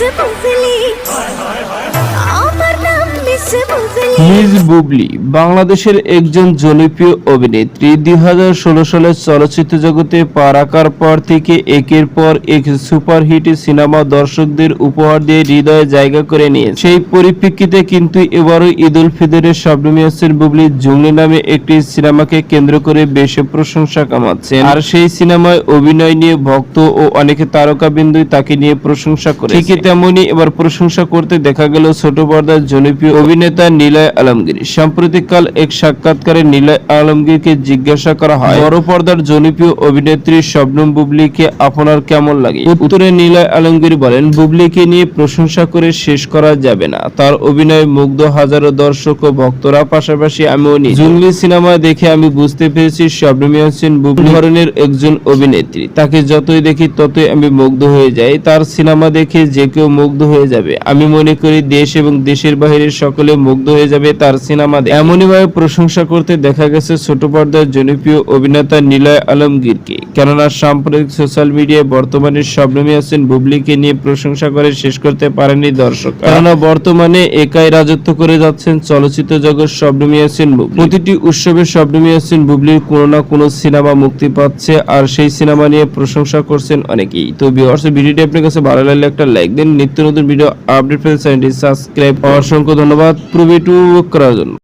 বুবলি আমার নাম মিস বুবলি বাংলাদেশের একজন জনপ্রিয় অভিনেত্রী। দুই সালে চলচ্চিত্র জগতে পা রাখার পর থেকে একের পর এক সুপারহিট সিনেমা দর্শকদের উপহার দিয়ে হৃদয়ে জায়গা করে নিয়েছে। সেই পরিপ্রেক্ষিতে কিন্তু এবারও ঈদ উল ফিতরের শবনমী হোসেন বুবলি। জঙ্গলি নামে একটি সিনেমাকে কেন্দ্র করে বেশ প্রশংসা কামাচ্ছেন। আর সেই সিনেমায় অভিনয় নিয়ে ভক্ত ও অনেকে তারকা বিন্দুই তাকে নিয়ে প্রশংসা করে ঠিকই তেমনি এবার প্রশংসা করতে দেখা গেল ছোট পর্দার জনপ্রিয় অভিনেতা নীলয় আলমগীর। সাম্প্রতিককাল এক সাক্ষাৎকারে নীলয় আলমগীরকে জিজ্ঞাসা করা হয়, বড় পর্দার জনপ্রিয় অভিনেত্রী শবনম বুবলিকে আপনার কেমন লাগে? উত্তরে নীলয় আলমগীর বলেন, বুবলিকে নিয়ে প্রশংসা করে শেষ করা যাবে না। তার অভিনয় মুগ্ধ হাজারো দর্শক ও ভক্তরা, পাশাপাশি আমিও নি জঙ্গলি সিনেমা দেখে আমি বুঝতে পেরেছি শবনমী হোসেন বুবলি ধরনের একজন অভিনেত্রী। তাকে যতই দেখি ততই আমি মুগ্ধ হয়ে যাই। তার সিনেমা দেখে যে কেউ মুগ্ধ হয়ে যাবে। আমি মনে করি দেশ এবং দেশের বাইরের সকলে মুগ্ধ হয়ে যাবে তার সিনেমা এমনই ভাবে প্রশংসা করতে দেখা গেছে ছোট পর্দার জনপ্রিয় অভিনেতা নিলয় আলমগীরকে। কেননা সাম্প্রতিক সোশ্যাল মিডিয়ায় বর্তমানে শবনমী হোসেন বুবলিকে নিয়ে প্রশংসা করে শেষ করতে পারেনি দর্শক। কেননা বর্তমানে একাই রাজত্ব করে যাচ্ছেন চলচ্চিত্র জগৎ শবনমী হোসেন বুবলি। প্রতিটি উৎসবে শবনমী হোসেন বুবলির কোনো না কোনো সিনেমা মুক্তি পাচ্ছে আর সেই সিনেমা নিয়ে প্রশংসা করছেন অনেকেই। তো ভিউয়ার্স ভিডিওটি আপনার কাছে ভালো লাগলে একটা লাইক দিন। নিত্য নতুন ভিডিও আপডেট পেতে চ্যানেলটি সাবস্ক্রাইব অসংখ্য ধন্যবাদ। প্রবি টু করার জন্য।